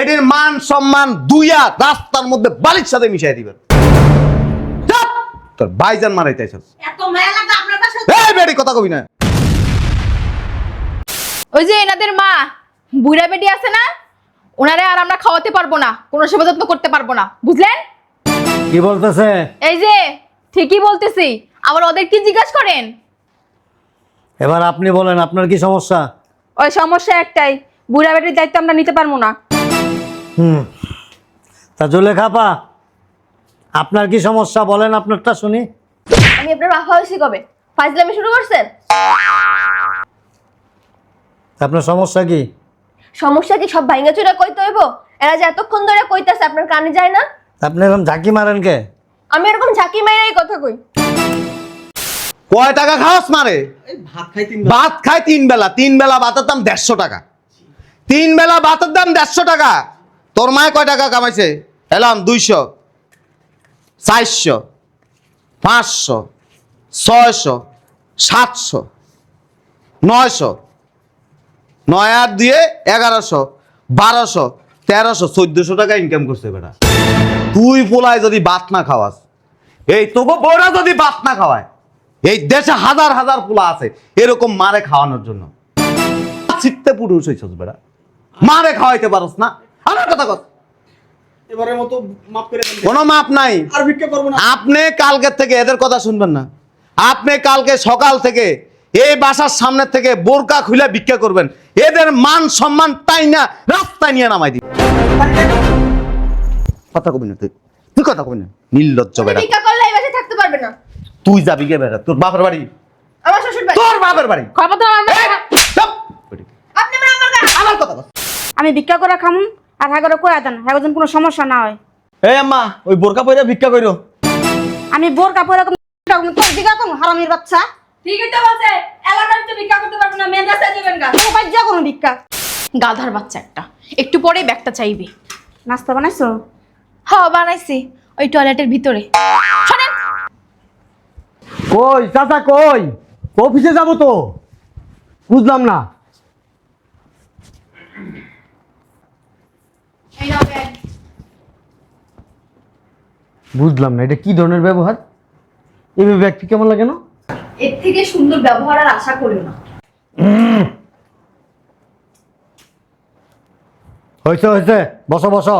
এটির মান সম্মান দুইয়া রাস্তার মধ্যে বালির সাথে মিশাই দিবেন! তোর ভাইজান মারাইতেছিস এত মায়া লাগে আপনার কাছে? এই বেড়ি কথা কবি না। ওই যে এনাদের মা বুড়া বেটি আছে না? ওনারে আর আমরা খাওয়াতে পারব না কোনো সেবা যত্ন করতে পারব না বুঝলেন? কি বলতেছে? এই যে ঠিকই বলতেছি আবার ওদের কি জিজ্ঞাসা করেন? এবার আপনি বলেন আপনার কি সমস্যা? ওই সমস্যা একটাই বুড়া বেটির দায়িত্ব আমরা নিতে পারব না। হুম। তা জুলে খাপা আপনার কি সমস্যা বলেন আপনারটা শুনি। আমি আপনার বাবা হয়েছি কবে? ফাইজলামি শুরু করছেন? আপনার সমস্যা কি? সমস্যা কি সব ভাইঙ্গা চুরা কইতে হইব? এরা যে এতক্ষণ ধরে কইতাছে আপনার কানে যায় না? আপনি এরকম ঝাঁকি মারেন কে? আমি এরকম ঝাঁকি মাইরাই কথা কই। কয় টাকা খাওয়াস মারে? ভাত খাই তিন ভাত খায় তিন বেলা তিন বেলা ভাতের দাম দেড়শো টাকা। তিন বেলা ভাতের দাম দেড়শো টাকা। তোর মায় কয় টাকা কামাইছে? এলাম দুইশো, চারশো, পাঁচশো, ছয়শো, সাতশো, নয়শো, নয় আর দিয়ে এগারোশো, বারোশো, তেরোশো, চোদ্দশো টাকা ইনকাম করছে বেটা। তুই পোলায় যদি ভাত না খাওয়াস, এই তোকে বউরা যদি ভাত না খাওয়ায়, এই দেশে হাজার হাজার পোলা আছে, এরকম মারে খাওয়ানোর জন্য। ছিটতে পুরুষ হয়েছিস বেটা। মারে খাওয়াইতে পারস না। আমার কথা কর। এবারের মতো মাফ করে কোনো মাপ নাই। আর ভিক্ষা করব না। আপনি কালকের থেকে এদের কথা শুনবেন না। আপনি কালকে সকাল থেকে এই বাসার সামনে থেকে বোরকা খুলে ভিক্ষা করবেন। এদের মান সম্মান তাই না রাস্তায় নিয়ে নামাই দিন কথা কবি না তুই। তুই কথা কবি না। নির্লজ্জ বেটা। ভিক্ষা করলে এই বাসায় থাকতে পারবে না। তুই যাবি কে বেটা? তোর বাপের বাড়ি? আমার শ্বশুর বাড়ি। তোর বাপের বাড়ি? খবরদার আমরা এই, আপনি আমার আমার গায়ে- আমার কথা আমি ভিক্ষা করে খামুন আর হ্যাঁ করে কয়ে দেন? হ্যাঁ যেন কোনো সমস্যা না হয়। এই আম্মা ওই বোরকা পরে ভিক্ষা কইরো। আমি বোর কাপড় এরকম তোর দিকে কোন হারামির বাচ্চা। ঠিকই তো বলছে এলাকার তো ভিক্ষা করতে পারব না মেন রাস্তায় যাবেন গা। তোর বাজ্যা কোনো ভিক্ষা। গাধার বাচ্চা একটা। একটু পরে ব্যাগটা চাইবে। নাস্তা বানাইছো? হ্যাঁ বানাইছি। ওই টয়লেটের ভিতরে। শোনেন। কই চাচা কই? অফিসে যাব তো। বুঝলাম না। বুঝলাম না এটা কি ধরনের ব্যবহার? এইভাবে ব্যক্তি কেমন লাগে না? এর থেকে সুন্দর ব্যবহার আর আশা করিও না। হয়েছে হয়েছে। বসো বসো।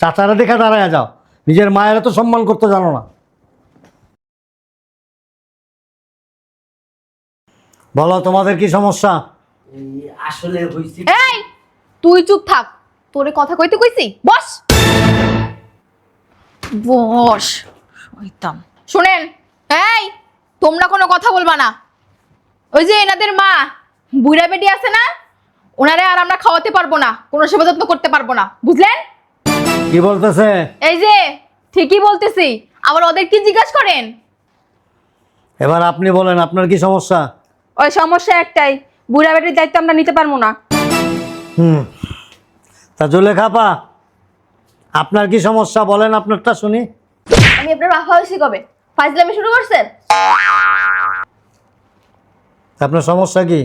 চাচারা দেখে দাঁড়ায় যাও। নিজের মায়েরা তো সম্মান করতে জানো না। বলো তোমাদের কি সমস্যা? আসলে হইছে এই তুই চুপ থাক। তোরে কথা কইতে কইছি? বস! বস শয়তান। শুনেন এই তোমরা কোনো কথা বলবা না। ওই যে এনাদের মা বুড়া বেটি আছে না ওনারে আর আমরা খাওয়াতে পারব না কোনো সেবা যত্ন করতে পারব না। বুঝলেন? কি বলতেছে? এই যে ঠিকই বলতেছি আবার ওদের কি জিজ্ঞাসা করেন? এবার আপনি বলেন আপনার কি সমস্যা? ওই সমস্যা একটাই বুড়া বেটির দায়িত্ব আমরা নিতে পারব না। হুম। তা জুলে খাপা আপনার কি সমস্যা বলেন আপনারটা শুনি। আমি আপনার বাবা হয়েছি কবে? ফাইজলামি শুরু করছেন? আপনার সমস্যা কি?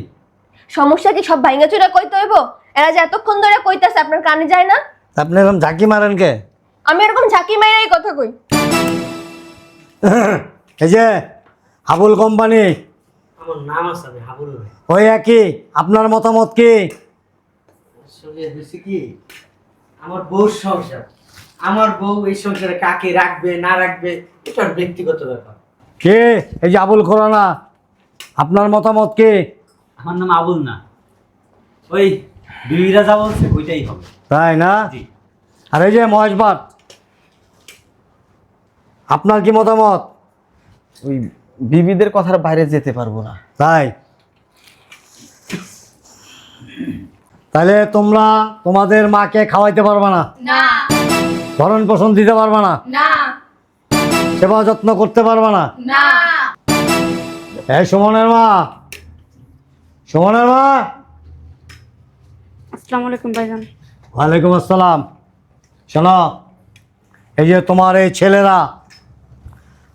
সমস্যা কি সব ভাইঙ্গা চুরা কইতে হইব? এরা যে এতক্ষণ ধরে কইতাছে আপনার কানে যায় না? আপনি এরকম ঝাঁকি মারেন কে? আমি এরকম ঝাঁকি মাইরাই কথা কই। এই যে হাবুল কোম্পানি। আমার নাম আছে হাবুল ভাই। ওই একই আপনার মতামত কি? আসলে হয়েছে কি? আমার বউর সংসার। আমার বউ এই সংসারে কাকে রাখবে না রাখবে এটা ওর ব্যক্তিগত ব্যাপার। কে? এই যে আবুল খোরানা। আপনার মতামত কি? আমার নাম আবুল না। ওই বিবিরা যা বলছে ওইটাই হবে। তাই না? জি। আর এই যে মহেশ ভাট আপনার কি মতামত? ওই বিবিদের কথার বাইরে যেতে পারব না। তাই? তাহলে তোমরা তোমাদের মাকে খাওয়াইতে পারবে না? ভরণ পোষণ দিতে পারবে না? সেবা যত্ন করতে পারবে না? এই সুমনের মা সুমনের মা। আসসালামু আলাইকুম ভাইজান। ওয়ালাইকুম আসসালাম। শোনো এই যে তোমার এই ছেলেরা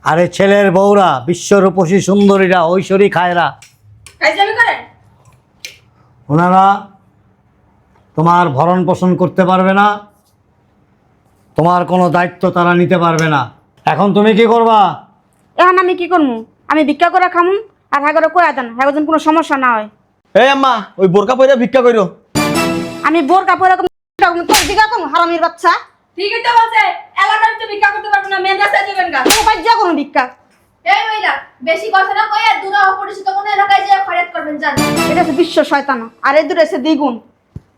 আর এই ছেলের বউরা বিশ্বরূপসী সুন্দরীরা ঐশ্বরী খায়রা। ওনারা তোমার ভরণ পোষণ করতে পারবে না তোমার কোনো দায়িত্ব তারা নিতে পারবে না। এখন তুমি কি করবা? এখন আমি কি করব আমি ভিক্ষা করে খামু আর হ্যাঁ করে কয়ে দেন হ্যাঁ কোনো সমস্যা না হয়। এই আম্মা ওই বোরকা পরে ভিক্ষা কইরো। আমি বোরকা পরে এরকম তোর দিকে কোন হারামির বাচ্চা। ঠিকই তো বলছে এলাকার ভিতরে ভিক্ষা করতে পারব না মেন রাস্তায় যাবেন গা। তোর বাজ্যা কোনো ভিক্ষা। এই মহিলা বেশি কথা না কই আর দূরে অপরিচিত কোনো এলাকায় যেয়ে খরচ করবেন জান। এটা হচ্ছে বিশ্ব শয়তান আর এই দূরে এসে দ্বিগুণ।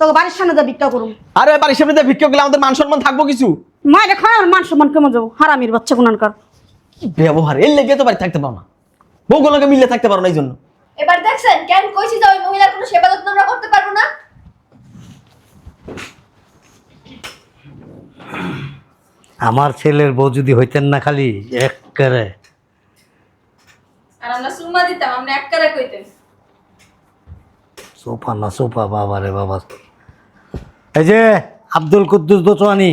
তোকে বাড়ির সামনে যা ভিক্ষা করুম। আরে বাড়ির সামনে দিয়ে ভিক্ষা করলে আমাদের মান সম্মান থাকব কিছু? মায়ের খায় আর মান সম্মান কেমন যাব? হারামির বাচ্চা গুণানকার কি ব্যবহার? এর লেগে তো বাড়ি থাকতে পারো না। বউগুলোকে মিলে থাকতে পারো না এই জন্য এবার দেখছেন কেন কইছি যে ওই মহিলার কোনো সেবা যত্ন আমরা করতে পারব না? আমার ছেলের বউ যদি হইতেন না খালি একেবারে আর আমরা সুমা দিতাম আমরা এক করে কইতেন। সোফা না সোফা বাবা রে বাবা। এই যে আব্দুল কুদ্দুস দোচোয়ানি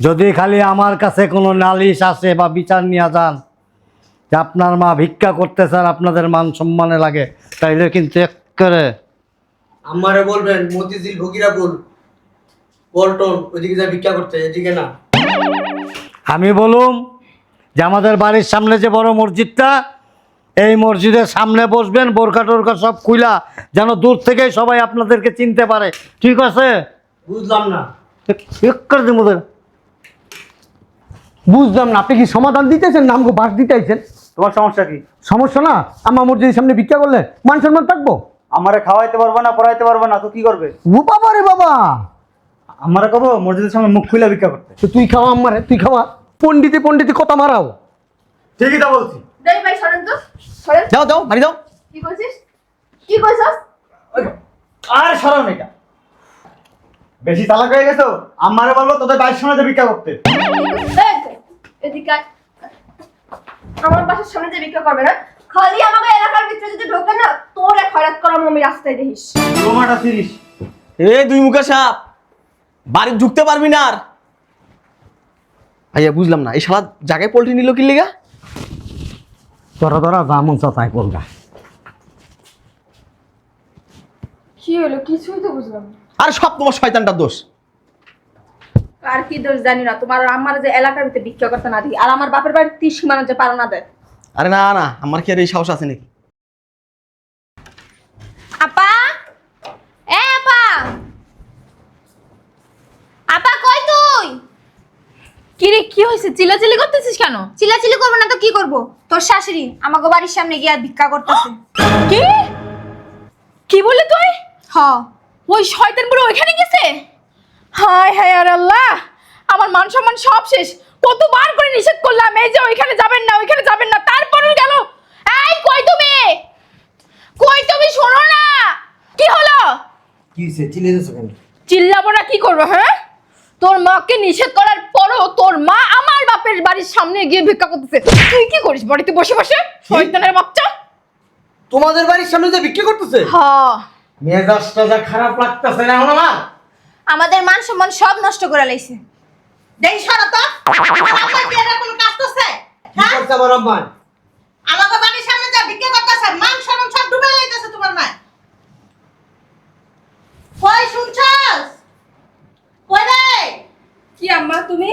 যদি খালি আমার কাছে কোনো নালিশ আসে বা বিচার নিয়ে যান যে আপনার মা ভিক্ষা করতে স্যার আপনাদের মান সম্মানে লাগে তাইলে কিন্তু একেবারে আমারে বলবেন মতিঝিল ভগিরা বল পল্টন ওইদিকে যা ভিক্ষা করতে এদিকে না। আমি বলুম যে আমাদের বাড়ির সামনে যে বড় মসজিদটা এই মসজিদের সামনে বসবেন বোরকা টোরকা সব খুইলা যেন দূর থেকেই সবাই আপনাদেরকে চিনতে পারে। ঠিক আছে? বুঝলাম না। বুঝলাম না আপনি কি সমাধান দিতেছেন না আমাকে বাস দিতেছেন? তোমার সমস্যা কি? সমস্যা না? আমার মসজিদের সামনে ভিক্ষা করলে মান সম্মান থাকব? আমারে খাওয়াইতে পারবে না পড়াইতে পারবে না তো কি করবে? ও বাবা রে বাবা! আমারে কব মসজিদের সামনে মুখ খুলে ভিক্ষা করতে। তুই খাওয়া আমারে তুই খাওয়া। পন্ডিতে পন্ডিতে কথা মারাও। ঠিকই তো বলছি। দেই ভাই সরেন তো। সরেন। যাও যাও বাড়ি যাও। কি কইছিস? কি কইছস? আর সরাও এটা। বেশি চালাক হয়ে গেছো? আমারে বলব তোদের বাইশ যে ভিক্ষা করতে। এদিকে আমার বাসার সামনে যে ভিক্ষা করবে না খালি আমাকে এলাকার ভিতরে যদি ঢোকে না তোর এক খয়রাত করা আমি রাস্তায় দেখিস। রোমাটা তিরিশ এ দুই মুখে সাপ। বাড়ি ঢুকতে পারবি না আর। ভাইয়া বুঝলাম না। এই শালা জায়গায় পোল্ট্রি নিল কি লিগা? তোরা তোরা জামন চাই বলগা কি হলো? কিছুই তো বুঝলাম আর সব তোমার শয়তানটার দোষ। আর কি দোষ জানি না তোমার আমার যে এলাকার ভিতরে ভিক্ষা করতে না দিই আর আমার বাপের বাড়ি তিরিশ সীমানা যে পারা না দেয়। আরে না না আমার কি আর এই সাহস আছে নাকি? আপা এ আপা আপা কই তুই কি রে কি হয়েছে? চিল্লাচিল্লি করতেছিস কেন? চিল্লাচিল্লি করব না তো কি করব? তোর শাশুড়ি আমাকে বাড়ির সামনে গিয়ে ভিক্ষা করতেছে। কি? কি বললি তুই? হ। ওই শয়তান বুড়ো ওইখানে গেছে? হায় হায় আর আল্লাহ! আমার মান সম্মান সব শেষ। কতবার করে নিষেধ করলাম এই যে ওইখানে যাবেন না ওইখানে যাবেন না তারপরেও গেল। এই কই তুমি? কই তুমি? শোনো না। কি হলো? কি হয়েছে? যাচ্ছ কেন? চিল্লাবো না কি করব হ্যাঁ? তোর মাকে নিষেধ করার পরও তোর মা আমার বাপের বাড়ির সামনে গিয়ে ভিক্ষা করতেছে। তুই কি করিস বাড়িতে বসে বসে? শয়তানের বাচ্চা? তোমাদের বাড়ির সামনে যে ভিক্ষা করতেছে? হ্যাঁ মেজাজটা যা খারাপ লাগতেছে না এখন আমার? আমাদের মান সম্মান সব নষ্ট করে লাইছে। দেই সরা তো। আমার আব্বা কি এরকম কাজ করছে? কি করতে আমার আম্মা? আমাকে বাড়ির সামনে যা ভিক্ষা করতেছে মান সম্মান সব ডুবে যাইতেছে তোমার মা কই শুনছস? কই রে? কি আম্মা তুমি?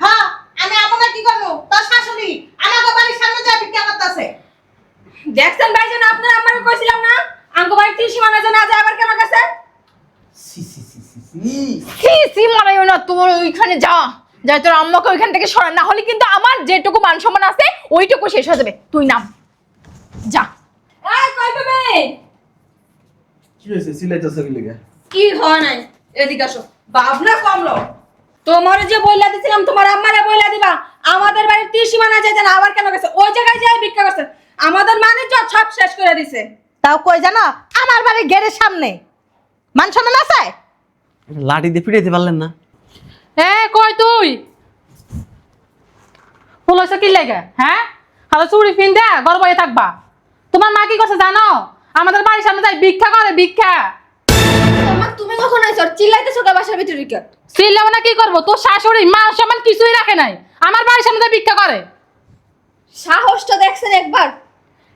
হ্যাঁ আমি আমাকে কি করব? তোর শাশুড়ি আমাকে বাড়ির সামনে যা ভিক্ষা করতেছে। দেখছেন ভাইজান আপনার আমার কইছিলাম না? আঙ্কো বাড়ির ত্রিশ সীমানা যে না যায় আবার কেন গেছে C C C C C C C মারাইও না তোমার ওইখানে যা। যাই তোর আম্মাকে ওইখান থেকে সরা না হলে কিন্তু আমার যেটুকু মান সম্মান আছে ওইটুকু শেষ হয়ে যাবে। তুই নাম। যা। এই কই তুমি? কি হয়েছে? সিলাইতেছে কি লিগা? কি হয় নাই? এদিকে আসো। ভাবনা কমলো তোমার যে বইলা দিছিলাম তোমার আম্মারে বইলা দিবা। আমাদের বাড়ির ত্রিশ সীমানা যেতে না আবার কেন গেছে? ওই জায়গায় যাই ভিক্ষা করছে। আমাদের মানে সব শেষ করে দিছে। তাও কই জানো? আমার বাড়ির গেটের সামনে। মান সম্মান আছে? লাঠি দিয়ে পিটাইতে পারলেন না। এ কই তুই? ফুলছে কি লাগে? হ্যাঁ হালো চুড়ি ফিন দে ঘর বয়ে থাকবা। তোমার মা কি করছে জানো? আমাদের বাড়ির সামনে যাই ভিক্ষা করে ভিক্ষা। তোমার তুমি কখন চিল্লাইতেছো কা বাসার ভিতরে ঢুকে? চিল্লাবো না কি করব? তোর শাশুড়ি মা সমান কিছুই রাখে নাই। আমার বাড়ির সামনে ভিক্ষা করে। সাহসটা দেখছেন একবার।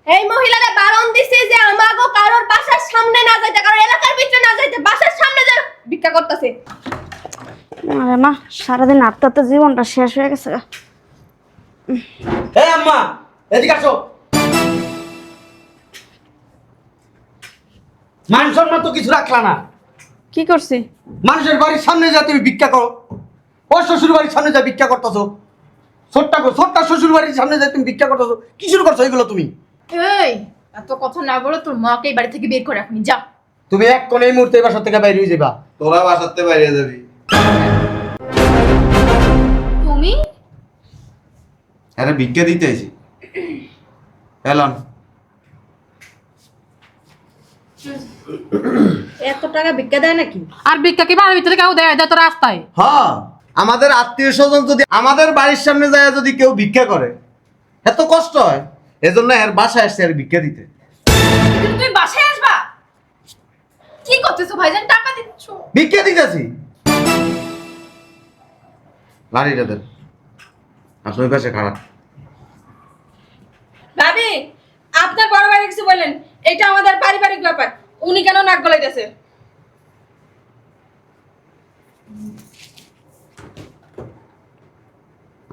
এই মহিলারা বারণ দিছে যে আমাগো কারোর বাসার সামনে না যাইতে কারোর এলাকার ভিতরে না যাইতে বাসার সামনে যা ভিক্ষা করতেছে। আরে মা সারাদিন আটটা তো জীবনটা শেষ হয়ে গেছে এই আম্মা এদিকে আসো। মান সম্মান তো কিছু রাখলা না। কি করছি? মানুষের বাড়ির সামনে যা তুমি ভিক্ষা করো ও শ্বশুর বাড়ির সামনে যা ভিক্ষা করতেছো ছোট্ট ছোট্ট শ্বশুর বাড়ির সামনে যা তুমি ভিক্ষা করতেছো কি শুরু করছ এগুলো তুমি? এই এত কথা না বলে তোর মাকে এই বাড়ি থেকে বের করে এখনই যা। তুমি এক কোণ এই মুহূর্তে বাসা থেকে বাইরে হয়ে যাবা। তোরা বাসাতে বাইরে যাবি। তুমি? আরে ভিক্ষা দিতে আইছি। এলন। এত টাকা ভিক্ষা দেয় নাকি? আর ভিক্ষা কি বাড়ির ভিতরে কেউ দেয়? দেয় তো রাস্তায়। হ্যাঁ আমাদের আত্মীয় স্বজন যদি আমাদের বাড়ির সামনে যায় যদি কেউ ভিক্ষা করে এত কষ্ট হয়। এজন্য এর বাসায় আসছে আর ভিক্ষা দিতে। তুমি বাসায় আসবা? কি করতেছো ভাইজান? টাকা দিচ্ছ। ভিক্ষা দিতেছি। লাড়িটা দেন। আপনি ওই পাশে খারাপ। ভাবি আপনার বড় ভাই কিছু বললেন এটা আমাদের পারিবারিক ব্যাপার। উনি কেন নাক গলাইতেছে?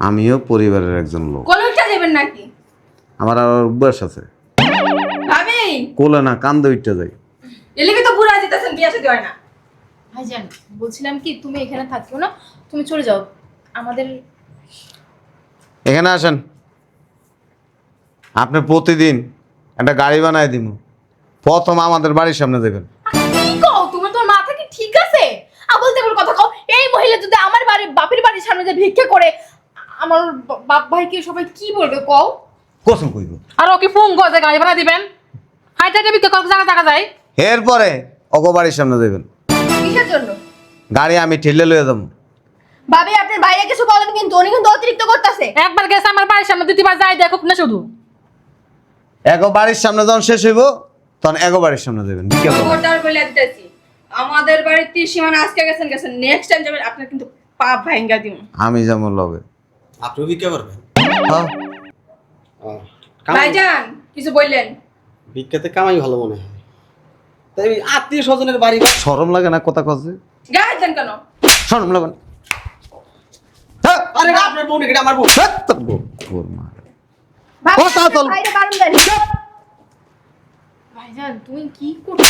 আমিও পরিবারের একজন লোক। কোলে উঠে যাবেন নাকি? আমার আর অভ্যাস আছে। ভাবি কোলে না কান্দে উঠতে যাই। এলিগে তো বুড়া জিতেছেন বিয়ে সাথে হয় না। ভাইজান বলছিলাম কি তুমি এখানে থাকিও না তুমি চলে যাও। আমাদের এখানে আসেন। আপনি প্রতিদিন একটা গাড়ি বানায় দিব প্রথম আমাদের বাড়ির সামনে দেবেন কি কও তুমি তোমার মাথা কি ঠিক আছে? আবল তেবল কথা কও এই মহিলা যদি আমার বাড়ি বাপের বাড়ির সামনে যে ভিক্ষা করে আমার বাপ ভাইকে সবাই কি বলবে কও? কসম কইব। আর ও কি ফুং গজে গাড়ি ভাড়া দিবেন। হাইটা হাইটা ভিক্ষা করতে জায়গা জায়গা যায় এরপরে অগো বাড়ির সামনে দেবেন কিসের জন্য? গাড়ি আমি ঠেলে লয়ে যাব। ভাবি আপনার বাইরে কিছু বলেন কিন্তু উনি কিন্তু অতিরিক্ত করতেছে। একবার গেছে আমার বাড়ির সামনে দ্বিতীয়বার যাই দেখুক না শুধু। এগো বাড়ির সামনে যখন শেষ হইব তখন এগো বাড়ির সামনে দেবেন বিকেল আমাদের বাড়ির ত্রিসীমানা আজকে গেছেন গেছেন। নেক্সট টাইম যাবেন আপনার কিন্তু পা ভাঙ্গা দিন আমি যেমন লবে আপনি ভিক্ষা করবেন? হ্যাঁ। ভাইজান কিছু বললেন? ভিক্ষাতে কামাই ভালো মনে হয়। তাই আত্মীয় স্বজনের বাড়ি শরম লাগে না কথা কছে গায়ে দেন কেন? শরম লাগে না। হ্যাঁ, আরে আপনার বোন এটা আমার বোন হ্যাঁ, তোর বউ, তোর মা। ও, তা চল। বাইরে বারণ দেন ভাইজান তুমি কি করছ?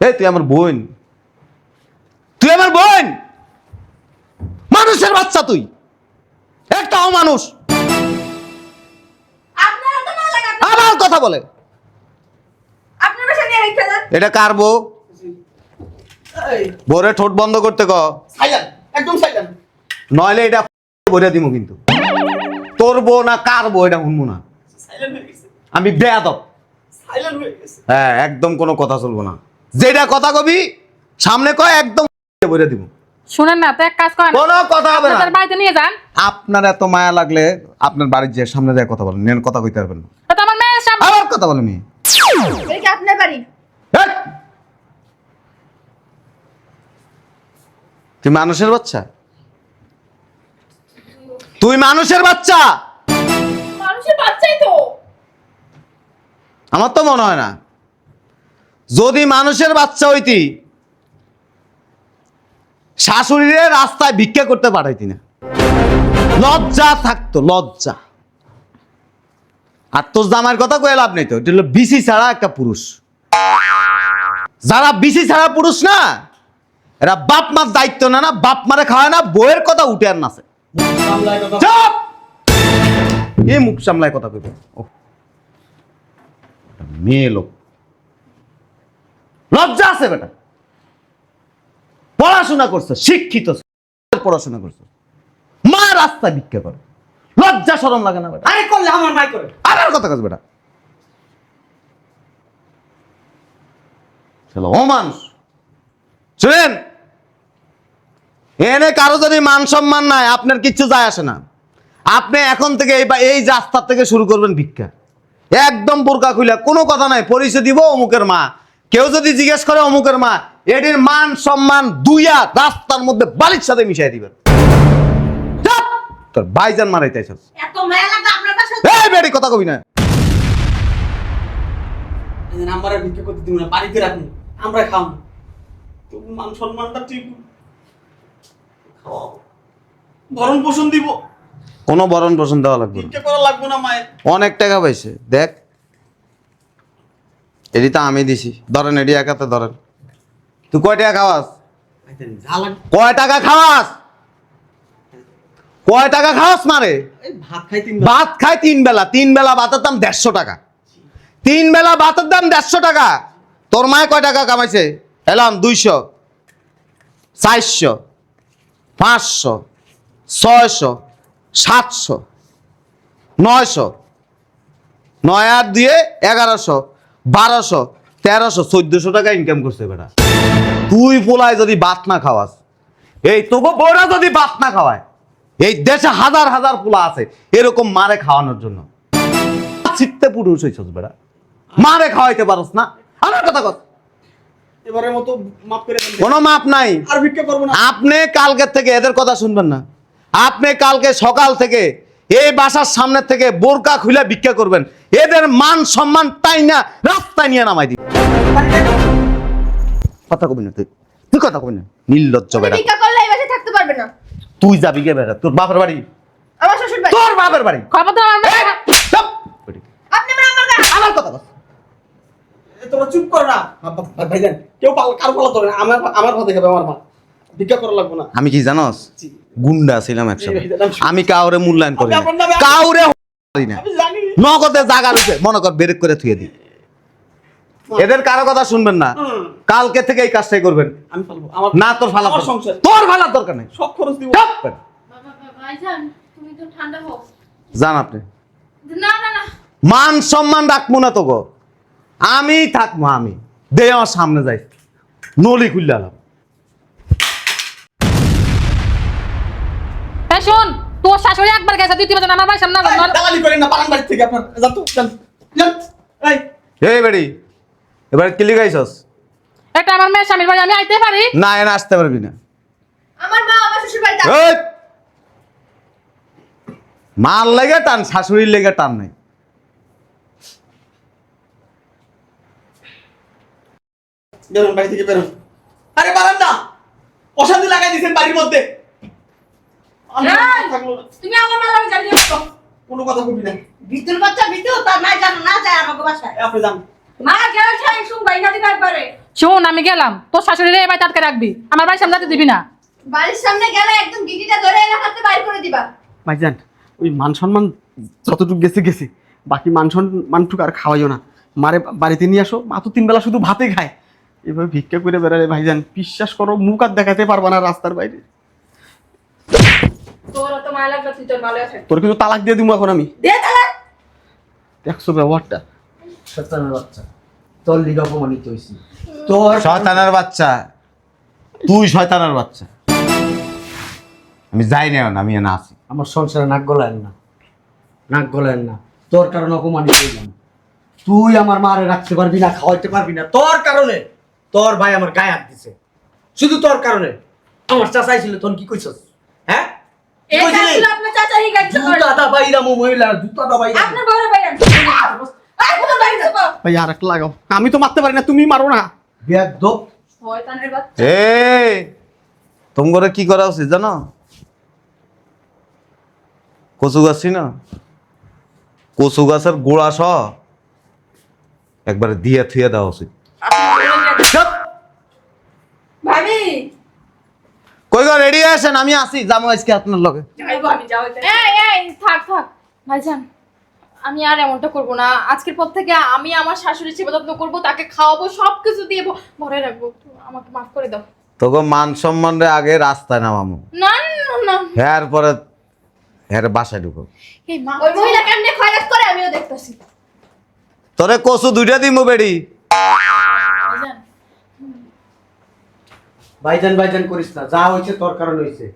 এই তুই আমার বোন। তুই আমার বোন! মানুষের বাচ্চা তুই। একটাও মানুষ। আবার কথা বলে। এটা কার বউ? ঠোঁট বন্ধ করতে ক। একদম নইলে এটা বলে দিব কিন্তু। তোর বউ না কার বউ এটা শুনব না। আমি বেয়াদব। হয়ে গেছে। হ্যাঁ একদম কোনো কথা চলবো না। যেটা কথা কবি সামনে কয় একদম বলে দিব। শুনেন না তো এক কাজ করেন। কোনো কথা হবে না। বাড়িতে নিয়ে যান। আপনার এত মায়া লাগলে আপনার বাড়ির যে সামনে যায় কথা বলেন নেন কথা কইতে পারবেন না। তো আমার মেয়ের সামনে। আবার কথা বলেন মেয়ে কি আপনার বাড়ি। তুই মানুষের বাচ্চা? তুই মানুষের বাচ্চা? বাচ্চাই তো। আমার তো মনে হয় না। যদি মানুষের বাচ্চা হইতি শাশুড়িরে রাস্তায় ভিক্ষা করতে পাঠাইতি না। লজ্জা থাকতো লজ্জা। আর তোর জামার কথা কয়ে লাভ নেই তো এটা হলো বিসি ছাড়া একটা পুরুষ। যারা বিসি ছাড়া পুরুষ না এরা বাপ মার দায়িত্ব না না বাপ মারে খাওয়ায় না বইয়ের কথা উঠে আর নাচে। মুখ সামলায় কথা কইবে। মেয়ে লোক। লজ্জা আছে বেটা। পড়াশোনা করছে শিক্ষিত পড়াশোনা করছে। মা রাস্তা ভিক্ষা করে। লজ্জা শরম লাগে না বেটা। আরে করলে আমার করে। কথা কাজ বেটা। চলো ও মানুষ। শুনেন? এনে কারও যদি মান সম্মান নাই আপনার কিচ্ছু যায় আসে না। আপনি এখন থেকে এই বা- এই রাস্তার থেকে শুরু করবেন ভিক্ষা। একদম বোরকা খুলে কোনো কথা নাই পরিচয় দিব অমুকের মা। কেউ যদি জিজ্ঞেস করে অমুকের মা এটির মান সম্মান দুইয়া রাস্তার মধ্যে বালির সাথে মিশাই দিবেন। চাপ! তোর ভাইজান মারাইতে আইছস এত মায়া লাগে আপনার কাছে? এই বেড়ি কথা কবি না। আমার ভিক্ষা করতে দিব না বাড়িতে রাখুন আমরা খাম তো মান সম্মানটা ঠিক। ভরণ পোষণ দিব। কোনো বরণ পোষণ দেওয়া লাগবে না। লাগবে না মায়ের। অনেক টাকা পাইছে। দেখ। এটি তো আমি দিছি। ধরেন এটি একাতে ধরেন। তুই কয় টাকা খাওয়াস? কয় টাকা খাওয়াস? কয় টাকা খাওয়াস মারে ভাত খাই তিন বেলা। তিন বেলা ভাতের দাম দেড়শো টাকা। তিন বেলা ভাতের দাম দেড়শো টাকা। তোর মায়ে কয় টাকা কামাইছে? এলাম দুইশো চারশো পাঁচশো ছয়শো সাতশো নয়শো নয় আর দিয়ে এগারোশো বারোশো তেরোশো চোদ্দশো টাকা ইনকাম করছে বেটা। তুই পোলায় যদি ভাত না খাওয়াস এই তবু বউরা যদি বাত না খাওয়ায় এই দেশে হাজার হাজার পোলা আছে এরকম মারে খাওয়ানোর জন্য। চিত্তে পুরুষ হইছস বেটা। মারে খাওয়াইতে পারস না। আমার কথা কর এবারের মতো মাফ করে কোনো মাপ নাই। আর ভিক্ষা করব না। আপনি কালকের থেকে এদের কথা শুনবেন না। আপনি কালকে সকাল থেকে এই বাসার সামনে থেকে বোরকা খুলে ভিক্ষা করবেন। এদের মান সম্মান তাই না রাস্তায় নিয়ে নামাই দিন কথা কবি না তুই। তুই কথা কবি না। নির্লজ্জ তুমি বেটা ভিক্ষা করলে এই বাসায় থাকতে পারবে না। তুই যাবি গে বেটা তোর বাপের বাড়ি। আমার শ্বশুর বাড়ি। তোর বাপের বাড়ি। খবরদার আমার আপনি আমার আমার আমার কথা কর তোমরা চুপ করো না। ভা- ভা- ভাইজান কেউ পাল কারও পালা ধরে না। আমার আমার ভাতে খাবে আমার মা ভিক্ষা করা লাগবে না। আমি কি জানোস? জি। গুন্ডা ছিলাম এই আমি কাউরে মূল্যায়ন করি না কাউরে করি না। নগদে জাগা রয়েছে। মনে কর বেরেক করে থুয়ে দিই। এদের কারও কথা শুনবেন না। কালকে থেকে এই কাজটাই করবেন। না তোর ফালা তোর ফালার দরকার নেই। সব খরচ দিব। চুপ কর। ভাইজান তুমি তো ঠান্ডা হও। যান আপনি। না না না। মান সম্মান রাখব না তো গো আমি থাকব আমি। দে আমার সামনে যাই। নলি খুললে এই শোন তোর শাশুড়ি একবার গেছে তুই তিনবার আমার বাড়ির সামনে। দালালি করেন না পালান বাড়ি থেকে আপনার। যান তো যান এই। এই বেড়ি এবার কিলি গাইছস? এটা আমার মেয়ের স্বামীর বাড়ি আমি আইতে পারি? না এনে আসতে পারবি না। আমার মা আমার শ্বশুর বাড়িতে মার লেগে টান শাশুড়ির লেগে টান নাই। বেরোন বাড়ি থেকে বেরোন। আরে পালান না অশান্তি লাগাই দিয়েছেন বাড়ির মধ্যে। তুমি আমার মা লাগে জানিয়ে কোনো কথা বলবি না। বিদ্যুৎ বাচ্চা বিদ্যুৎ! তার মায় জানো না যায় আমাকে বাসায়। আপনি যান। মা গেল ছাই শুন বাইনা দিবা একবারে। শোন আমি গেলাম। তোর শাশুড়ি এই বাড়িতে আটকে রাখবি। আমার বাড়ির সামনে দিবি না। বাড়ির সামনে গেলে একদম গিটিটা ধরে এলাকাতে বাইর করে দিবা। ভাইজান ওই মান সম্মান যতটুকু গেছে গেছে। বাকি মান সম্মানটুকু আর খাওয়াইও না। মারে বাড়িতে নিয়ে আসো মা তো তিন বেলা শুধু ভাতে খায়। এভাবে ভিক্ষা করে বেড়ালে ভাইজান বিশ্বাস করো মুখ আর দেখাতে পারবা না রাস্তার বাইরে। তোর কিন্তু তালাক দিয়ে দিব এখন আমি। দে দেখছ ব্যবহারটা? শয়তানের বাচ্চা। তোর লিগে অপমানিত হইছি তোর শয়তানের বাচ্চা। তুই শয়তানের বাচ্চা। আমি যাই না আমি এনে আছি। আমার সংসারে নাক গলায়েন না। নাক গলায়েন না। তোর কারণে অপমানিত হইলাম। তুই আমার মারে রাখতে পারবি না খাওয়াইতে পারবি না। তোর কারণে তোর ভাই আমার গায়ে হাত দিছে। শুধু তোর কারণে। আমার চাচাই ছিল তোর কি কইছস? হ্যাঁ? আমি তো মারতে পারি না তুমি মারো না। বেয়াদব। শয়তানের বাচ্চা। এ তোমার কি করা উচিত জানো? কচু গাছ না। কচু গাছের গোড়া সহ একবারে দিয়ে থুয়ে দেওয়া উচিত চুপ! ভাবি কই গো রেডি আসেন আমি আসি যাব আজকে আপনার লগে। আমি এই এই থাক থাক। ভাইজান আমি আর এমনটা করব না। আজকের পর থেকে আমি আমার শাশুড়ির সেবা যত্ন করব তাকে খাওয়াবো সব কিছু দিয়ে ভরে রাখব। আমাকে মাফ করে দাও। তোকে মান সম্মান আগে রাস্তায় নামামু। না না না। হ্যার পরে হ্যার বাসায় ঢুকো। এই মা ওই মহিলা কেমনে খয়রাত করে আমিও দেখতাছি। তোরে কচু দুইটা দিমু বেড়ি। ভাইজান ভাইজান করিস না, যা হয়েছে তোর কারণ হয়েছে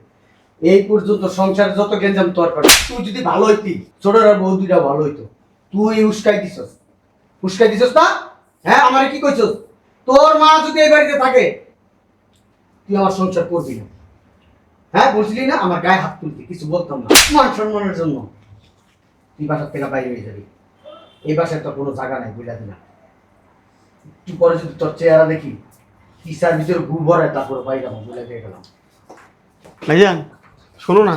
এই পর্যন্ত সংসার যত গেঞ্জাম তোর কারণ। তুই যদি ভালো হইতি, ছোটরা বউ দুইটা ভালো হইতো। তুই উস্কাই দিছস। উস্কাই দিছস না? হ্যাঁ আমারে কি কইছস? তোর মা যদি এই বাড়িতে থাকে, তুই আমার সংসার করবি না। হ্যাঁ বলছিলি না? আমার গায়ে হাত তুলতে, কিছু বলতাম না। মান সম্মানের জন্য। তুই বাসার থেকে বাইরে হয়ে যাবি। এই বাসায় তোর কোনো জায়গা নাই, বুঝা দিনা একটু পরে যদি তোর চেহারা দেখি ভিতরে গু ভরে তারপরে বুঝা দিয়ে গেলাম। ভাইজান, শোনো না।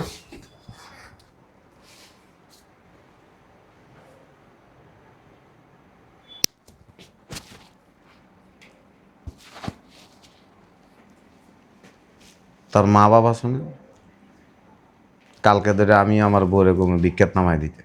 তোর মা বাবা শুনে, কালকে ধরে আমি আমার বউরে কোনো বিখ্যাত নামাই দিতে।